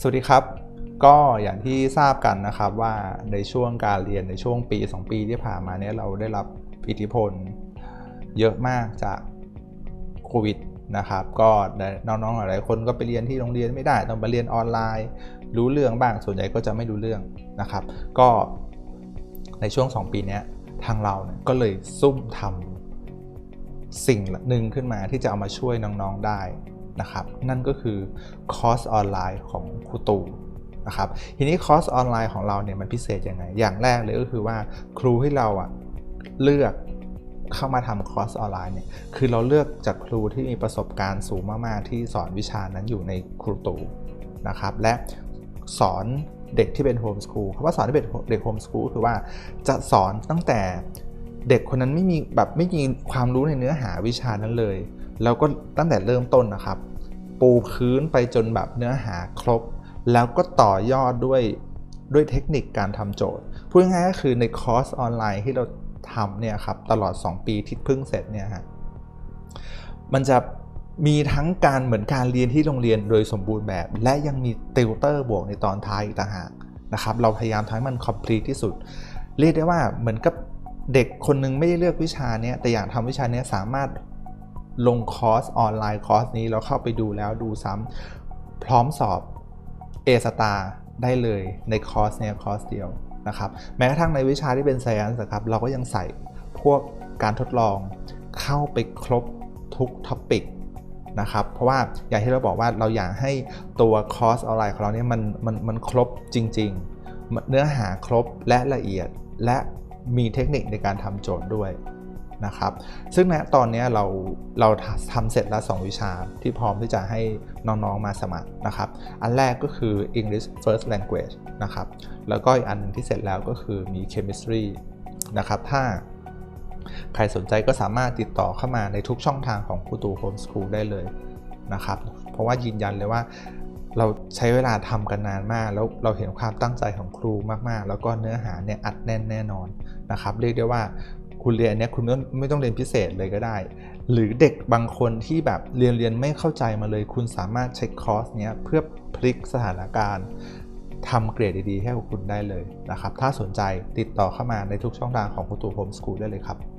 สวัสดีครับ ก็อย่างที่ทราบกันนะครับว่าในช่วงการเรียนในช่วงปี 2 ปีที่ผ่านมาเนี่ยเราได้รับอิทธิพลเยอะมากจากโควิดนะครับ ก็น้องๆหลายคนก็ไปเรียนที่โรงเรียนไม่ได้ต้องไปเรียนออนไลน์ รู้เรื่องบ้างส่วนใหญ่ก็จะไม่รู้เรื่องนะครับ ก็ในช่วง 2 ปีเนี้ยทางเราเนี่ยก็เลยซุ่มทำสิ่งหนึ่งขึ้นมาที่จะเอามาช่วยน้องๆได้ นะครับนั่นก็คือคอร์สออนไลน์ของครูตูนะครับทีนี้คอร์สออนไลน์ของเราเนี่ยมันพิเศษยังไง อย่างแรกเลยก็คือว่าครูให้เราอะเลือกเข้ามาทำคอร์สออนไลน์เนี่ยคือเราเลือกจากครูที่มีประสบการณ์สูงมากๆ ที่สอนวิชานั้นอยู่ในครูตูนะครับและสอนเด็กที่เป็นโฮมสคูลคำว่าสอนที่เป็นเด็กโฮมสคูลคือว่าจะสอนตั้งแต่ เด็กคนนั้นไม่มีแบบไม่มีความรู้ในเนื้อหาวิชานั้นเลยแล้วก็ตั้งแต่เริ่มต้นนะครับ ปูพื้นไปจนแบบเนื้อหาครบ แล้วก็ต่อยอดด้วยด้วยเทคนิคการทำโจทย์พูดง่ายๆก็คือในคอร์สออนไลน์ที่เราทำเนี่ยครับตลอด 2 ปีที่เพิ่งเสร็จเนี่ยฮะมันจะมีทั้งการเหมือนการเรียนที่โรงเรียนโดยสมบูรณ์แบบ และยังมีติวเตอร์บวกในตอนท้ายอีกต่างหากนะครับ เราพยายามทำให้มันคอมพลีทที่สุด เรียกได้ว่าเหมือนกับ เด็กคนนึงไม่ได้เลือกวิชาเนี้ยแต่อยากทำวิชาเนี้ยสามารถลงคอร์สออนไลน์คอร์สนี้แล้วเข้าไปดูแล้วดูซ้ำพร้อมสอบ A star ได้เลยในคอร์สเนี้ยคอร์สเดียวนะครับแม้กระทั่งในวิชาที่เป็น Science ครับเราก็ยังใส่พวกการทดลองเข้าไปครบทุกท็อปิกนะครับเพราะว่าอย่างที่เราบอกว่าเราอยากให้ตัวคอร์สออนไลน์ของเราเนี่ยมันมันมันครบจริง ๆ เนื้อหาครบและละเอียดและ มีเทคนิคในการทำโจทย์ด้วยนะครับ ซึ่งณตอนนี้เราเราทำเสร็จแล้ว 2 วิชาที่พร้อมที่จะให้น้องๆมาสมัครนะครับ อันแรกก็คือ English First Language นะครับ แล้วก็อีกอันหนึงที่เสร็จแล้วก็คือมี Chemistry นะครับ ถ้าใครสนใจก็สามารถติดต่อเข้ามาในทุกช่องทางของครูตูโฮมสคูลได้เลยนะครับ เพราะว่ายืนยันเลยว่า เราใช้เวลาทำกันนานมาก แล้วเราเห็นความตั้งใจของครูมากๆ แล้วก็เนื้อหาเนี่ยอัดแน่นแน่นอนนะครับ เรียกได้ว่าคุณเรียนเนี้ยคุณไม่ต้องเรียนพิเศษเลยก็ได้ หรือเด็กบางคนที่แบบเรียนเรียนไม่เข้าใจมาเลย คุณสามารถใช้คคอร์สเนี้ยเพื่อพลิกสถานการณ์ทำเกรดดีๆให้กับคุณได้เลยนะครับ ถ้าสนใจติดต่อเข้ามาในทุกช่องทางของครูตูโฮมสคูลได้เลยครับ